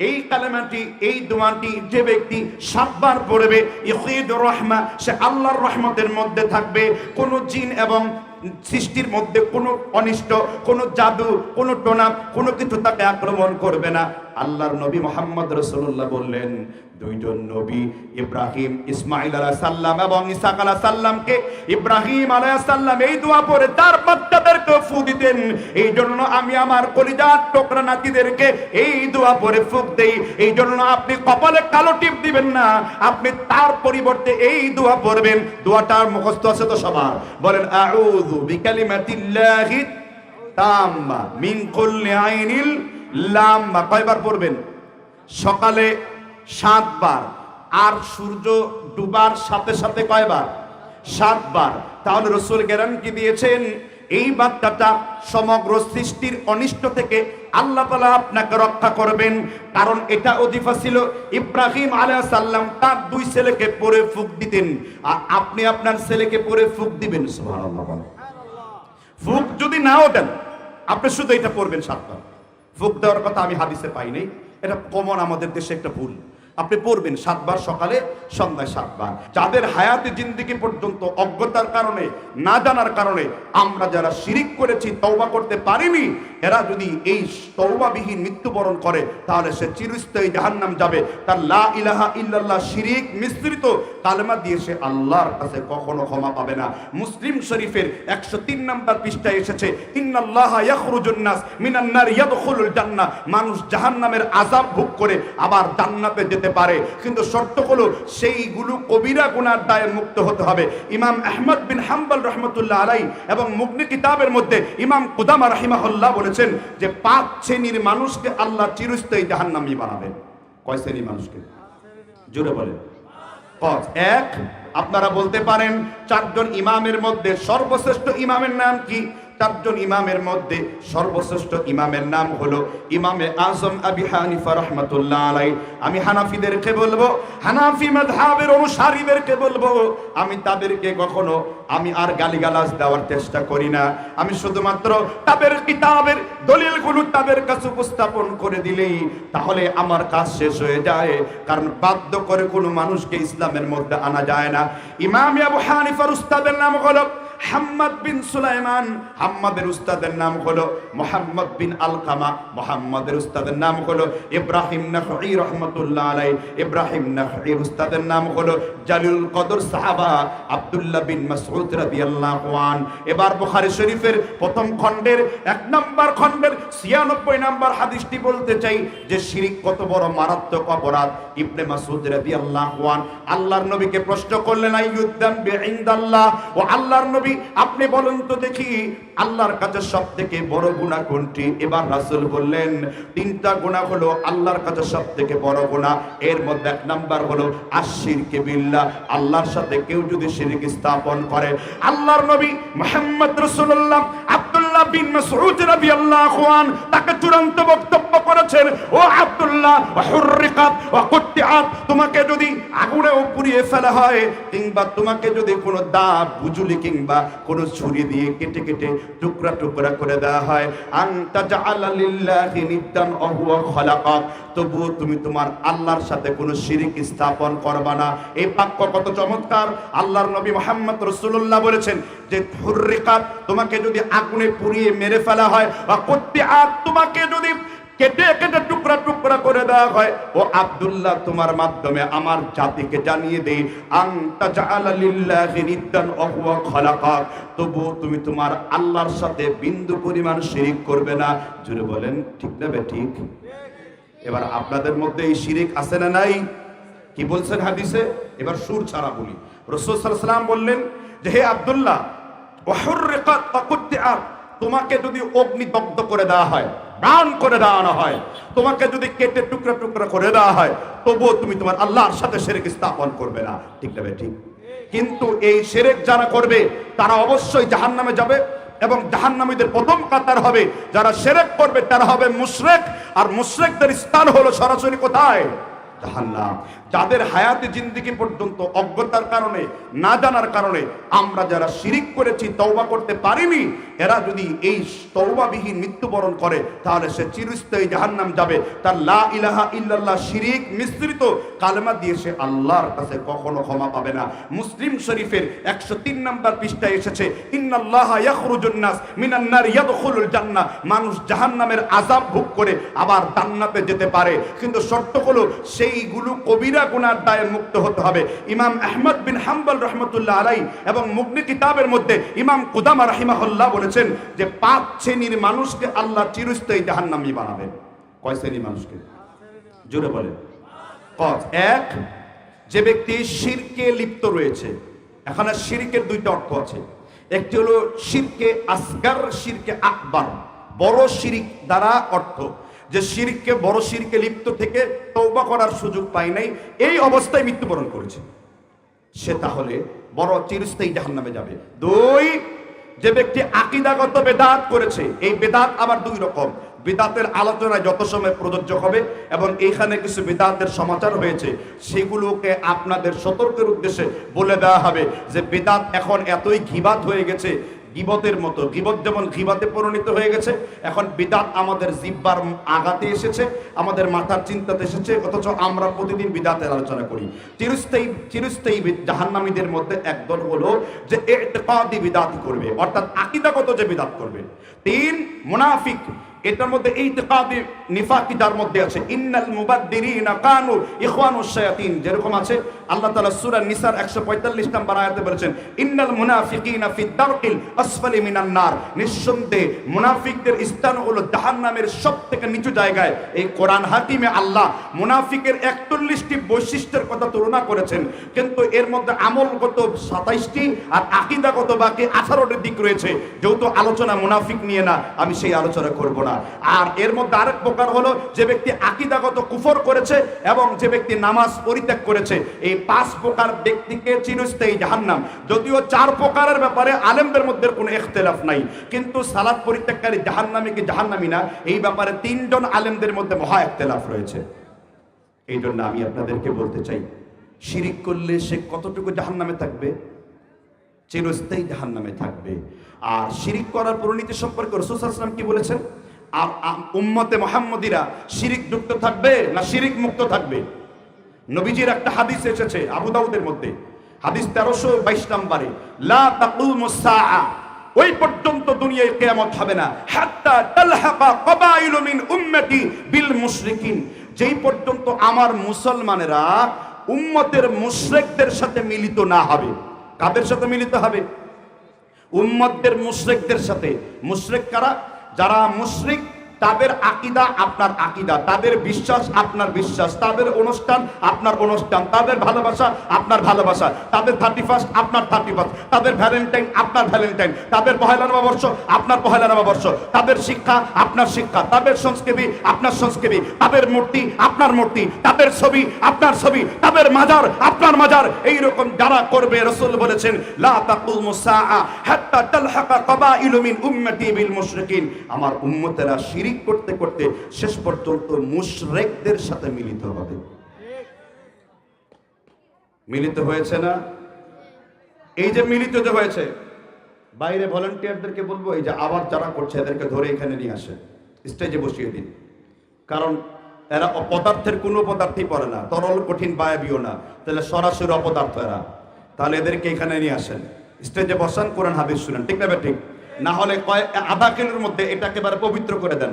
এই কালেমাটি, এই দোয়াটি যে ব্যক্তি সাতবার পড়বে ইহিদ রহমা, সে আল্লাহর রহমতের মধ্যে থাকবে। কোন জিন এবং সৃষ্টির মধ্যে কোনো অনিষ্ট, কোনো জাদু, কোনো টোনা, কোনো কিছু তাকে আক্রমণ করবে না। আল্লাহর নবী মোহাম্মদ রসুল্লাহ বললেন, দুইজন নবী, ইব্রাহিম ইসমাইল আলাহ সাল্লাম এবং ইসাক আলাহ সাল্লামকে ইব্রাহিম আলাহ সাল্লাম এই দোয়া পরে তার বাচ্চাদেরকে দিতেন। এই জন্য আমি আমার কলিজার টোকরা নাতিদেরকে এই দোয়া পরে ফুক দেই। এই জন্য আপনি কপালে কালো টিপ দিবেন না। আপনি তার পরিবর্তে এই দোয়া পড়বেন। দোয়াটার মুখস্থ আছে তো সবার। বলেন, আউযু বিকালিমাতিল্লাহি তাম্মা মিন কুল্লি আইনিল লাম্মা। কয়বার পড়বেন? সকালে সাতবার। আর সূর্য ডুবার সাথে সাথে কয়বার? সাতবার। তাহলে রসুল গ্যারান্টি দিয়েছেন এই বার্তাটা সমগ্র সৃষ্টির অনিষ্ট থেকে আল্লাহ তালা আপনাকে রক্ষা করবেন। কারণ এটা অজিফা ছিল ইব্রাহিম আলাহ সাল্লাম তার দুই ছেলেকে পরে ফুক দিতেন। আর আপনি আপনার ছেলেকে পরে ফুক দিবেন ফুক যদি নাও দেন আপনি শুধু এটা পড়বেন সাতবার। ফুক দেওয়ার কথা আমি হাদিসে পাই নাই। এটা কমন আমাদের দেশে একটা ভুল। আপনি পড়বেন সাতবার সকালে, সন্ধ্যায় সাতবার। যাদের হায়াতে জিন্দিগি পর্যন্ত অজ্ঞতার কারণে, না জানার কারণে আমরা যারা শিরিক করেছি, তওবা করতে পারিনি, এরা যদি এই তওবাবিহীন মৃত্যুবরণ করে, তাহলে সে চিরস্থায়ী জাহান্নাম যাবে। তার লা ইলাহা ইল্লাল্লাহ শিরিক মিশ্রিত কালেমা দিয়ে সে আল্লাহর কাছে কখনো ক্ষমা পাবে না। মুসলিম শরীফের একশো তিন নম্বর পৃষ্ঠায় এসেছে, ইন্নাল্লাহ ইয়াখরুজুন নাস মিনান নার ইয়াদখুলুল মানুষ জাহান্নামের আযাব ভোগ করে, আবার জান্নাতে যেতে পারে, কিন্তু শর্ত হলো সেইগুলো কবিরা গুনার দায়ে মুক্ত হতে হবে। ইমাম আহমদ বিন হাম্বল রহমতুল্লাহ আলাই এবং মুগনি কিতাবের মধ্যে ইমাম কুদামা রাহিমাহুল্লাহ বলেছেন যে, পাঁচ শ্রেণির মানুষকে আল্লাহ চিরস্থায়ী জাহান্নামী বানাবেন। কয় শ্রেণির মানুষকে? জুড়ে বলেন। কজ এক, আপনারা বলতে পারেন, চারজন ইমামের মধ্যে সর্বশ্রেষ্ঠ ইমামের নাম কি? চারজন ইমামের মধ্যে সর্বশ্রেষ্ঠ ইমামের নাম হলো ইমামে আজম আবি হানিফা রহমতুল্লাহ আলাই আমি হানাফিদেরকে বলব, হানাফি মাযহাবের অনুসারীদেরকে বলব, আমি তাদেরকে কখনো, আমি আর গালিগালাজ দেওয়ার চেষ্টা করি না। আমি শুধুমাত্র তাদের কিতাবের দলিলগুলো তাদের কাছে উপস্থাপন করে দিলেই তাহলে আমার কাজ শেষ হয়ে যায়। কারণ বাধ্য করে কোনো মানুষকে ইসলামের মধ্যে আনা যায় না। ইমাম আবু হানিফার উস্তাদের নাম হলো হাম্মাদ বিন সুলাইমান। হাম্মাদের উস্তাদের নাম হলো মোহাম্মদ বিন আলকামা। মোহাম্মদের উস্তাদের নাম হলো ইব্রাহিম নখঈ রহমতুল্লাহ আলাই ইব্রাহিম নখঈ উস্তাদের নাম হলো জালিল কদর সাহাবা আব্দুল্লাহ বিন মাসউদ রাদিয়াল্লাহু আন। এবার বুখারী শরীফের প্রথম খণ্ডের এক নম্বর খণ্ডের 96 নম্বর হাদিসটি বলতে চাই যে শিরিক কত বড় মারাত্মক অপরাধ ইবনে মাসউদ রাদিয়াল্লাহু আন। আল্লাহর নবীকে প্রশ্ন করলেন আইয়ুদ্দাম বিইনদাল্লাহ ও আল্লাহর নবী আপনি বলুন তো দেখি, আল্লাহর কাছে সব থেকে বড় গুণা কোনটি? এবার রাসুল বললেন, তিনটা গুণা হলো আল্লাহর কাছে সব থেকে বড় গুণা এর মধ্যে এক নাম্বার হলো আশির কে বিল্লা আল্লাহর সাথে কেউ যদি শিরক স্থাপন করে। আল্লাহর নবী মোহাম্মদ রাসূলুল্লাহ আব্দুল্লাহ বিন মাসউদ রাদিয়াল্লাহু আন, তাকে চূড়ান্ত বক্তব্য করেছেন, ও আব্দুল্লাহ হুররিকাত ওয়া কুত্তিআত তোমাকে যদি আগুনে পুড়িয়ে ফেলা হয়, কিংবা তোমাকে যদি কোনো দা বুজুলি কিংবা কোনো ছুরি দিয়ে কেটে কেটে টুকরা টুকরা করে দেওয়া হয়, আনতা জাআলা লিল্লাহি নিদ্দান ওয়া হুয়া খালাকাক, তবুও তুমি তোমার আল্লাহর সাথে কোনো শিরিক স্থাপন করবা না। এই বাক্য কত চমৎকার। আল্লাহর নবী মোহাম্মদ রসুল্লাহ বলেছেন যে হুররিকাত তোমাকে যদি আগুনে পুড়িয়ে মেরে ফেলা হয়, বা করতে আর তোমাকে যদি কেটে কেটে টুকরা টুকরা করে দেওয়া হয়, ও আব্দুল্লাহ তোমার মাধ্যমে আমার জাতিকে জানিয়ে দেই খালাকাক তবুও তুমি তোমার আল্লাহর সাথে বিন্দু পরিমাণ শিরিক করবে না। জুড়ে বলেন, ঠিক না ঠিক? এবার আপনাদের মধ্যে এই শিরিক আছে না নাই? কি বলছেন হাদিসে? এবার সুর ছাড়া বলি। রসুল সাল্লাম বললেন যে, হে আব্দুল্লাহ তোমাকে যদি অগ্নিদগ্ধ করে দেওয়া হয় প্রাণ করে দেওয়ানো হয়, তোমাকে যদি কেটে টুকরা টুকরা করে দেওয়া হয়, তবুও তুমি তোমার আল্লাহর সাথে সেরেক স্থাপন করবে না। ঠিক না ঠিক? কিন্তু এই সেরেক যারা করবে, তারা অবশ্যই জাহান্নামে যাবে এবং জাহান্নামীদের প্রথম কাতার হবে। যারা সেরেক করবে, তারা হবে মুশরেক। আর মুশরেকদের স্থান হলো সরাসরি কোথায়? জাহান্নাম। যাদের হায়াতে জিন্দিগি পর্যন্ত অজ্ঞতার কারণে, না জানার কারণে আমরা যারা শিরিক করেছি, তওবা করতে পারিনি, এরা যদি এই তওবাবিহীন মৃত্যুবরণ করে, তাহলে সে চিরস্থায়ী জাহান্নাম যাবে। তার লা ইলাহা ইল্লাল্লাহ শিরিক মিশ্রিত কালেমা দিয়ে সে আল্লাহর কাছে কখনো ক্ষমা পাবে না। মুসলিম শরীফের একশো তিন নম্বর পৃষ্ঠায় এসেছে, ইন্নাল্লাহ ইয়াখরুজুন নাস মিনান নার ইয়াদখুলুল জান্নাহ। মানুষ জাহান্নামের আযাব ভোগ করে আবার জান্নাতে যেতে পারে। কিন্তু শর্ত হলো, সেইগুলো কবিরা গুনার দায়ে মুক্ত হতে হবে। ইমাম আহমদ বিন হাম্বল রহমতুল্লাহ আলাই এবং মুগনি কিতাবের মধ্যে ইমাম কুদামা রাহিমাহুল্লাহ বলেছেন যে, পাঁচ শ্রেণির মানুষকে আল্লাহ চিরস্থায়ী জাহান্নামী বানাবেন কয় শ্রেণির মানুষকে? জোরে বলেন। কজ, এক, যে ব্যক্তি শিরকে লিপ্ত রয়েছে। এখানে শিরকের দুইটা অর্থ আছে। একটি হলো, শিরকে আসগার, শিরকে আকবার। বড় শিরিক দ্বারা অর্থ যে শিরকে, বড় শিরকে লিপ্ত থেকে তৌবা করার সুযোগ পায় নাই, এই অবস্থায় মৃত্যুবরণ করেছে। সে তাহলে বড় চিরস্থায়ী জাহান নামে যাবে। দুই, যে ব্যক্তি আকিদাগত বেদাত করেছে, এই বেদাত আবার দুই রকম। বেদাতের আলোচনায় যত সময় প্রযোজ্য হবে এবং এইখানে কিছু বেদাতের সমাচার হয়েছে, সেগুলোকে আপনাদের সতর্কের উদ্দেশ্যে বলে দেওয়া হবে যে বেদাত এখন এতই ঘিবাত হয়ে গেছে গিবতের মতো, গিবত যেমন গিবাতে পরিণত হয়ে গেছে, এখন বিদাত আমাদের জিব্বার আগাতে এসেছে, আমাদের মাথার চিন্তাতে এসেছে, অথচ আমরা প্রতিদিন বিদাতের আলোচনা করি। চিরস্থায়ী চিরস্থায়ী জাহান্নামীদের মধ্যে একদল হলো যে এতেকাদি বিদাত করবে, অর্থাৎ আকিদাগত যে বিদাত করবে। তিন, মুনাফিক এটার মধ্যে এই নিফাকি যার মধ্যে আছে, ইন্নাল মুবাদ্দিরিনা কানু ইখওয়ানুশ শায়াতিন যেরকম আছে, আল্লাহ তাআলা সূরা নিসার 145 নম্বর আয়াতে বলেছেন, ইন্নাল মুনাফিকিনা ফি দারকিল আসফালি মিনান নার নিঃসন্দেহে মুনাফিকদের স্থান হলো জাহান্নামের সবথেকে নিচু জায়গায়। এই কোরআন হাকিমে আল্লাহ মুনাফিকের 41টি বৈশিষ্ট্যের কথা তুলনা করেছেন, কিন্তু এর মধ্যে আমলগত 27টি আর আকীদাগত বাকি 18টি দিক রয়েছে। যেহেতু আলোচনা মুনাফিক নিয়ে না, আমি সেই আলোচনা করব না। আর এর মধ্যে আরেক প্রকার হলো, যে ব্যক্তি আকীদাগত কুফর করেছে এবং যে ব্যক্তি নামাজ পরিত্যাগ করেছে, এই পাঁচ প্রকার ব্যক্তিকে চিরস্থায়ী জাহান্নাম। যদিও চার প্রকারের ব্যাপারে আলেমদের মধ্যে কোনো ইখতিলাফ নাই, কিন্তু সালাত পরিত্যাগকারী জাহান্নামী কি জাহান্নামী না, এই ব্যাপারে তিনজন আলেমদের মধ্যে মহা ইখতিলাফ রয়েছে। এই জন্য আমি আপনাদেরকে বলতে চাই, শিরিক করলে সে কতটুকু জাহান্নামে থাকবে? চিরস্থায়ী জাহান্নামে থাকবে। আর শিরিক করার পরিণতি সম্পর্কে রসুলাম কি বলেছেন? উম্মতে মোহাম্মদীরা শিরিক যুক্ত থাকবে না শিরিক মুক্ত থাকবে? নবীজির একটা হাদিস এসেছে আবু দাউদের মধ্যে। হাদিস তেরোশো বাইশ নম্বরে, লা ওই পর্যন্ত দুনিয়ায় কেয়ামত হবে না। হাত্তা তালহাকা কবাইলু মিন উম্মতি বিল মুশরিকিন। যেই পর্যন্ত আমার মুসলমানেরা উম্মতের মুশরিকদের সাথে মিলিত না হবে, কাদের সাথে মিলিত হবে? উম্মতদের মুশরিকদের সাথে। মুশরিক কারা? যারা মুশরিক তাদের আকিদা আপনার আকিদা, তাদের বিশ্বাস আপনার বিশ্বাস, তাদের অনুষ্ঠান আপনার অনুষ্ঠান, তাদের ভালোবাসা আপনার ভালোবাসা, তাদের থার্টি ফার্স্ট আপনার থার্টি ফার্স্ট তাদের ভ্যালেন্টাইন আপনার ভ্যালেন্টাইন তাদের পহেলা নববর্ষ আপনার পহেলা নববর্ষ, তাদের শিক্ষা আপনার শিক্ষা, তাদের সংস্কৃতি আপনার সংস্কৃতি, তাদের মূর্তি আপনার মূর্তি, তাদের ছবি আপনার ছবি, তাদের মাজার আপনার মাজার। এই রকম যারা করবে, রসুল বলেছেন আমার উম্মতেরা শিরিক করতে করতে শেষ পর্যন্ত মুশরিকদের সাথে মিলিত হবে। মিলিত হয়েছে না? এই যে মিলিত যে হয়েছে, বাইরে ভলান্টিয়ারদেরকে বলব, এই যে আবার যারা করছে, এদেরকে ধরে এখানে নিয়ে আসে। স্টেজে বসিয়ে দিন। কারণ এরা অপদার্থের কোনো পদার্থই পড়ে না, তরল, কঠিন বায়াবিও না। তাহলে সরাসরি অপদার্থ এরা। তাহলে এদেরকে এখানে নিয়ে আসেন। স্টেজে বসান, কোরআন হাদিস শুনেন। ঠিক না ঠিক? না হলে কয়েক আধা কিলোর মধ্যে এটা একেবারে পবিত্র করে দেন।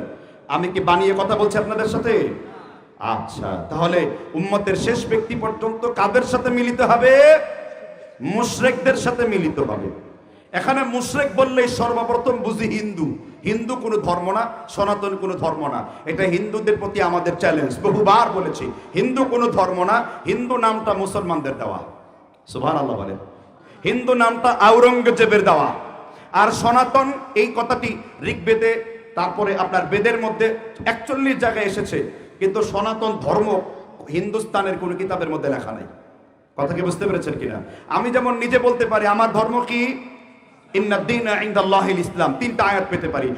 আমি কি বানিয়ে কথা বলছি আপনাদের সাথে? আচ্ছা তাহলে উম্মতের শেষ ব্যক্তি পর্যন্ত কাদের সাথে মিলিত হবে? মুশরেকদের সাথে মিলিত হবে। এখানে মুশরেক বললেই সর্বপ্রথম বুঝি হিন্দু। হিন্দু কোনো ধর্ম না, সনাতন কোনো ধর্ম না। এটা হিন্দুদের প্রতি আমাদের চ্যালেঞ্জ বহুবার বলেছি, হিন্দু কোনো ধর্ম না, হিন্দু নামটা মুসলমানদের দেওয়া। সুভান আল্লাহ বলে হিন্দু নামটা আওরঙ্গজেবের দেওয়া। আর সনাতন এই কথাটি ঋগ্বেদে, তারপরে আপনার বেদের মধ্যে একচল্লিশ জায়গায় এসেছে। কিন্তু সনাতন ধর্ম হিন্দুস্তানের কোনো কিতাবের মধ্যে লেখা নাই। কথা কি বুঝতে পেরেছেন কিনা? আমি যেমন নিজে বলতে পারি, আমার ধর্ম কি? ইসলাম, তিনটা আয়াত পেতে পারি।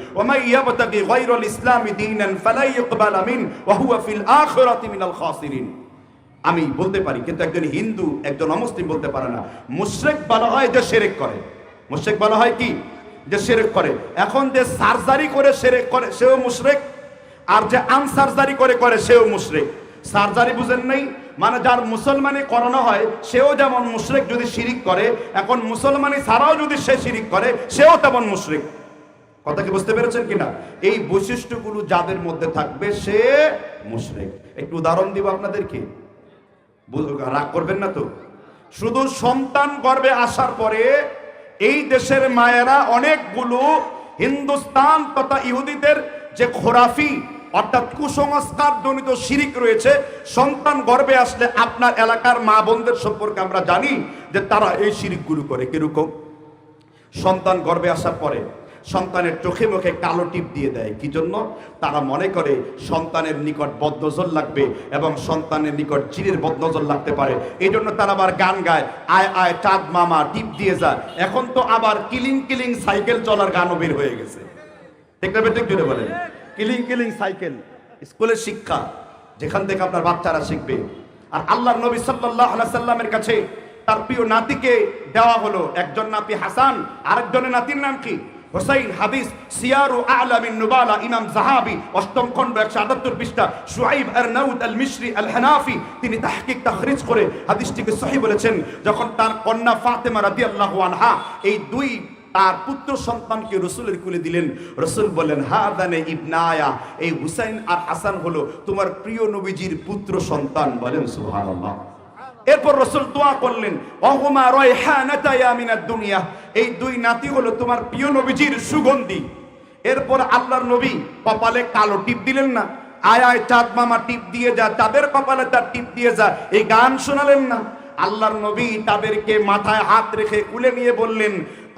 আমি বলতে পারি, কিন্তু একজন হিন্দু, একজন অমুসলিম বলতে পারে না। মুশরেক বলা হয় যে সেরেক করে। মুশরেক বলা হয় কি? যে সেরেক করে। এখন যে সার্জারি করে সেরেক করে, সেও মুশরেক, আর যে আনসার্জারি করে করে, সেও মুশরেক। সার্জারি বুঝেন নাই? মানে যার মুসলমানে করানো হয়, সেও যেমন মুশরেক যদি শিরিক করে, এখন মুসলমানি ছাড়াও যদি সে শিরিক করে, সেও তেমন মুশরেক। কথা কি বুঝতে পেরেছেন কিনা? এই বৈশিষ্ট্যগুলো যাদের মধ্যে থাকবে, সে মুশরেক। একটু উদাহরণ দিব আপনাদেরকে। রাগ করবেন না তো? শুধু সন্তান গর্ভে আসার পরে এই দেশের মায়েরা অনেকগুলো হিন্দুস্তান তথা ইহুদিদের যে খোরাফি, অর্থাৎ কুসংস্কার জনিত শিরিক রয়েছে, সন্তান গর্বে আসলে আপনার এলাকার মা বোনদের সম্পর্কে আমরা জানি যে তারা এই শিরিকগুলো করে কীরকম? সন্তান গর্বে আসার পরে সন্তানের চোখে মুখে কালো টিপ দিয়ে দেয়। কি জন্য? তারা মনে করে সন্তানের নিকট বদনজর লাগবে এবং সন্তানের নিকট জিনের বদনজর লাগতে পারে। এই জন্য তারা আবার গান গায়, আয় আয়, চাঁদ মামা, টিপ দিয়ে যায় এখন তো আবার কিলিং কিলিং সাইকেল চলার গানও বের হয়ে গেছে। ঠিক বলেন? কিলিং কিলিং সাইকেল, স্কুলের শিক্ষা, যেখান থেকে আপনার বাচ্চারা শিখবে। আর আল্লাহর নবী আলাইহি সাল্লামের কাছে তার প্রিয় নাতিকে দেওয়া হলো। একজন নাতি হাসান, আরেকজনের নাতির নাম কি? হোসাইন হাদিস, সিয়ারু আলামিন নুবালা, ইমাম জাহাবি অষ্টম খণ্ড একশো আটাত্তর পৃষ্ঠা সুয়াইব আর নাউদ আল মিশরি আল হানাফি, তিনি তাহকিক, তাখরিজ করে হাদিসটিকে সহি বলেছেন, যখন তার কন্যা ফাতেমা রাদিয়াল্লাহু আনহা এই দুই তার পুত্র সন্তানকে রসুলের কুলে দিলেন, রসুল বলেন হা দানে ইবনায়া এই হুসাইন আর হাসান হলো তোমার প্রিয় নবীজির পুত্র সন্তান বলেন, সুবহানাল্লাহ। এরপর রসুল দোয়া করলেন, অহমা রয় রয়হানাতায়া মিনাদ দুনিয়া। এই দুই নাতি হলো তোমার প্রিয় নবীজির সুগন্ধি। এরপর আল্লাহর নবী কপালে কালো টিপ দিলেন না। আয় আয়, চাঁদ মামা টিপ দিয়ে যা, তাদের কপালে তার টিপ দিয়ে যা, এই গান শোনালেন না। আল্লাহর নবী তাদেরকে মাথায় হাত রেখে কুলে নিয়ে বললেন,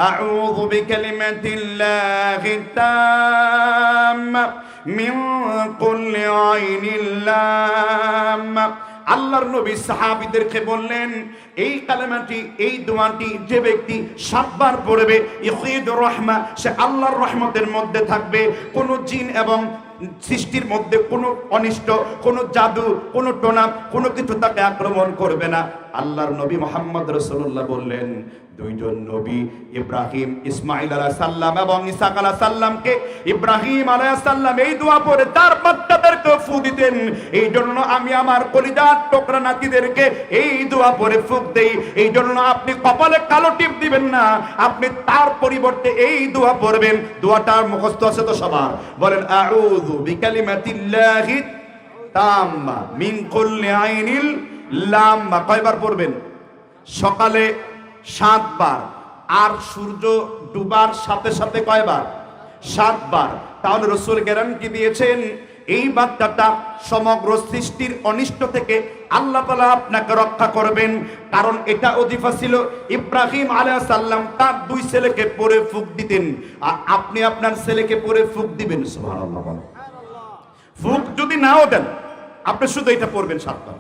আউযু বিকালিমাতিল্লাহি তাম্মা মিন কুল্লি আইনিল লাম্মা আল্লাহর নবী সাহাবিদেরকে বললেন, এই কালেমাটি, এই দোয়াটি যে ব্যক্তি সাতবার পড়বে ইহিদ রহমা, সে আল্লাহর রহমতের মধ্যে থাকবে। কোন জিন এবং সৃষ্টির মধ্যে কোনো অনিষ্ট, কোনো জাদু, কোনো টোনা কোনো কিছু তাকে আক্রমণ করবে না। আল্লাহর নবী মোহাম্মদ রসুল্লাহ বললেন, দুইজন নবী, ইব্রাহিম ইসমাইল আলাহ সাল্লাম এবং ইসাক আলাহ সাল্লামকে ইব্রাহিম আলাহ সাল্লাম এই দোয়া পরে তার বাচ্চাদেরকে ফু দিতেন। এই জন্য আমি আমার কলিজার টোকরা নাতিদেরকে এই দোয়া পরে ফুক দেই। এই জন্য আপনি কপালে কালো টিপ দিবেন না, আপনি তার পরিবর্তে এই দোয়া পড়বেন। দোয়াটার মুখস্থ আছে তো সবার। বলেন আউযু বিকালিমাতিল্লাহি তাম্মা মিন কুল্লি আইনিল লাম্মা। কয়বার পড়বেন? সকালে সাতবার, আর সূর্য ডুবার সাথে সাথে কয়বার? সাতবার। তাহলে রসুল গ্যারান্টি দিয়েছেন, এই বার্তাটা সমগ্র সৃষ্টির অনিষ্ট থেকে আল্লাহ তালা আপনাকে রক্ষা করবেন। কারণ এটা অজিফা ছিল, ইব্রাহিম আলাইহিস সাল্লাম তার দুই ছেলেকে পরে ফুক দিতেন। আর আপনি আপনার ছেলেকে পরে ফুক দিবেন, সুবহানাল্লাহ। ফুক যদি নাও দেন, আপনি শুধু এটা পড়বেন সাতবার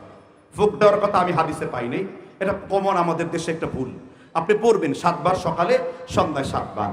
ফুক দেওয়ার কথা আমি হাদিসে পাই নাই, এটা কমন আমাদের দেশে একটা ভুল। আপনি পড়বেন সাতবার সকালে, সন্ধ্যায় সাতবার